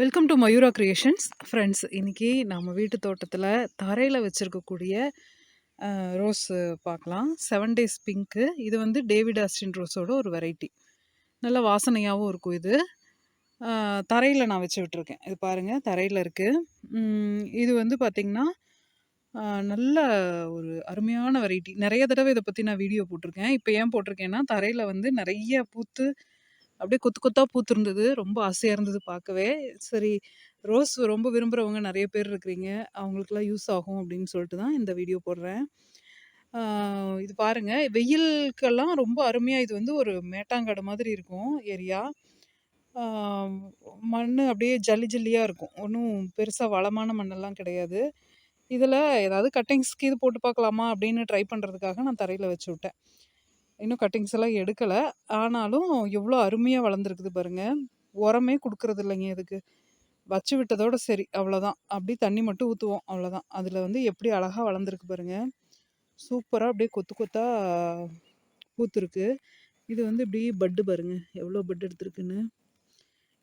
Welcome to Mayura creations friends இன்றைக்கி நம்ம வீட்டு தோட்டத்தில் தரையில் வச்சுருக்கக்கூடிய ரோஸ் பார்க்கலாம். செவன் டேஸ் பிங்க்கு இது வந்து டேவிட் ஆஸ்டின் ரோஸோட ஒரு வெரைட்டி நல்ல வாசனையாகவும் இருக்கும் இது. தரையில் நான் வச்சு விட்டுருக்கேன். இது பாருங்கள் தரையில் இருக்குது இது வந்து பார்த்திங்கன்னா நல்ல ஒரு அருமையான வெரைட்டி நிறைய தடவை இதை பற்றி நான் வீடியோ போட்டிருக்கேன். இப்போ ஏன் போட்டிருக்கேன்னா தரையில் வந்து நிறைய பூத்து அப்படியே கொத்து கொத்தா பூத்திருந்தது. ரொம்ப ஆசையாக இருந்தது பார்க்கவே. சரி ரோஸ் ரொம்ப விரும்புகிறவங்க நிறைய பேர் இருக்கிறீங்க. அவங்களுக்குலாம் யூஸ் ஆகும் அப்படின்னு சொல்லிட்டு தான் இந்த வீடியோ போடுறேன். இது பாருங்கள் வெயிலுக்கெல்லாம் ரொம்ப அருமையாக இது வந்து ஒரு மேட்டாங்காடு மாதிரி இருக்கும் ஏரியா. மண் அப்படியே ஜல்லி ஜல்லியாக இருக்கும். ஒன்றும் பெருசாக வளமான மண்ணெல்லாம் கிடையாது. இதில் ஏதாவது கட்டிங்ஸ்க்கு இது போட்டு பார்க்கலாமா அப்படின்னு ட்ரை பண்ணுறதுக்காக நான் தரையில் வச்சு விட்டேன். இன்னும் கட்டிங்ஸ் எல்லாம் எடுக்கலை. ஆனாலும் எவ்வளோ அருமையாக வளர்ந்துருக்குது பாருங்கள் உரமே கொடுக்கறது இல்லைங்க இதுக்கு வச்சு விட்டதோட சரி அவ்வளோதான் அப்படி தண்ணி மட்டும் ஊற்றுவோம் அவ்வளோதான் அதில் வந்து எப்படி அழகாக வளர்ந்துருக்கு பாருங்கள் சூப்பராக அப்படியே கொத்து கொத்தாக பூத்துருக்கு. இது வந்து இப்படி பட்டு பாருங்கள் எவ்வளோ பட்டு எடுத்துருக்குன்னு.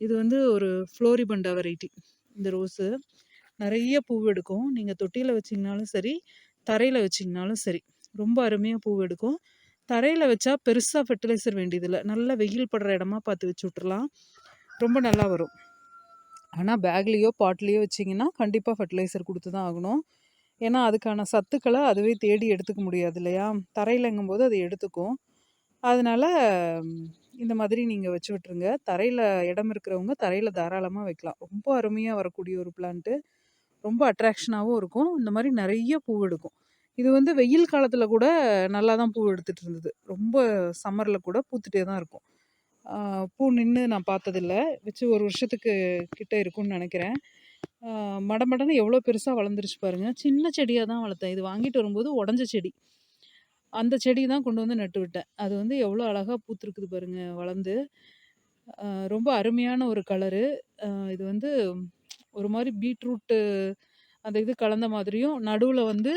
இது வந்து ஒரு ஃப்ளோரிபண்டா வெரைட்டி இந்த ரோஸு நிறைய பூ எடுக்கும். நீங்கள் தொட்டியில் வச்சிங்கனாலும் சரி தரையில் வச்சிங்கனாலும் சரி ரொம்ப அருமையாக பூ எடுக்கும். தரையில் வச்சா பெருசாக ஃபெர்டிலைசர் வேண்டியதில்லை. நல்லா வெயில் படுற இடமா பார்த்து வச்சு விட்றலாம் ரொம்ப நல்லா வரும். ஆனால் பேக்லேயோ பாட்லேயோ வச்சிங்கன்னா கண்டிப்பாக ஃபர்டிலைசர் கொடுத்து தான் ஆகணும். ஏன்னா அதுக்கான சத்துக்களை அதுவே தேடி எடுத்துக்க முடியாது இல்லையா? தரையிலங்கும் போது அது எடுத்துக்கும். அதனால் இந்த மாதிரி நீங்கள் வச்சு விட்ருங்க தரையில் இடம் இருக்கிறவங்க தரையில் தாராளமாக வைக்கலாம். ரொம்ப அருமையாக வரக்கூடிய ஒரு பிளான்ட்டு ரொம்ப அட்ராக்ஷனாகவும் இருக்கும். இந்த மாதிரி நிறைய பூ எடுக்கும். இது வந்து வெயில் காலத்தில் கூட நல்லா தான் பூ எடுத்துகிட்டு இருந்தது. ரொம்ப சம்மரில் கூட பூத்துட்டே தான் இருக்கும். பூ நின்று நான் பார்த்ததில்ல. வச்சு ஒரு வருஷத்துக்கு கிட்டே இருக்கும்னு நினைக்கிறேன். மடமடன்னு எவ்வளோ பெருசாக வளர்ந்துருச்சு பாருங்கள் சின்ன செடியாக தான் வளர்த்தேன். இது வாங்கிட்டு வரும்போது உடஞ்ச செடி. அந்த செடி தான் கொண்டு வந்து நட்டு விட்டேன். அது வந்து எவ்வளோ அழகாக பூத்துருக்குது பாருங்கள் வளர்ந்து. ரொம்ப அருமையான ஒரு கலரு இது வந்து ஒரு மாதிரி பீட்ரூட்டு அந்த இது கலந்த மாதிரியும் நடுவில் வந்து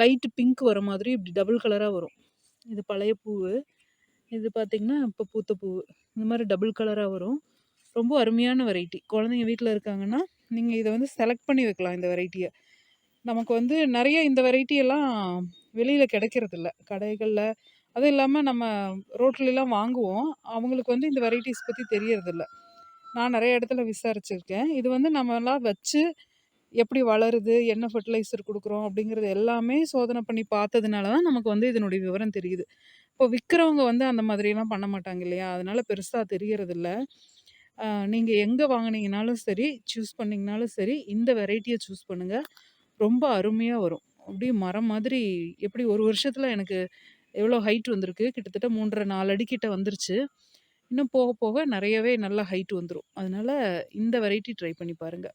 லைட்டு பிங்க் வர மாதிரி இப்படி டபுள் கலராக வரும். இது பழைய பூவு. இது பார்த்திங்கன்னா இப்போ பூத்த பூவு. இந்த மாதிரி டபுள் கலராக வரும். ரொம்ப அருமையான வெரைட்டி. குழந்தைங்க வீட்டில் இருக்காங்கன்னா நீங்கள் இதை வந்து செலக்ட் பண்ணி வைக்கலாம் இந்த வெரைட்டியை. நமக்கு வந்து நிறைய இந்த வெரைட்டியெல்லாம் வெளியில் கிடைக்கிறதில்ல. கடைகளில். அதுவும் இல்லாமல் நம்ம ரோட்லலாம் வாங்குவோம். அவங்களுக்கு வந்து இந்த வெரைட்டிஸ் பற்றி தெரியறதில்ல. நான் நிறைய இடத்துல விசாரிச்சிருக்கேன். இது வந்து நம்மளாம் வச்சு எப்படி வளருது என்ன ஃபர்டிலைசர் கொடுக்குறோம் அப்படிங்கிறது எல்லாமே சோதனை பண்ணி பார்த்ததுனால தான் நமக்கு வந்து இதனுடைய விவரம் தெரியுது. இப்போ விற்கிறவங்க வந்து அந்த மாதிரிலாம் பண்ண மாட்டாங்க இல்லையா? அதனால் பெருசாக தெரியறதில்ல. நீங்கள் எங்கே வாங்கினீங்கனாலும் சரி சூஸ் பண்ணிங்கனாலும் சரி இந்த வெரைட்டியை சூஸ் பண்ணுங்கள் ரொம்ப அருமையாக வரும். அப்படியே மரம் மாதிரி எப்படி ஒரு வருஷத்தில் எனக்கு எவ்வளோ ஹைட் வந்திருக்கு? கிட்டத்தட்ட மூன்றரை நாலு அடிக்கிட்ட வந்துருச்சு. இன்னும் போக போக நிறையவே நல்லா ஹைட் வந்துடும் அதனால் இந்த வெரைட்டி ட்ரை பண்ணி பாருங்கள்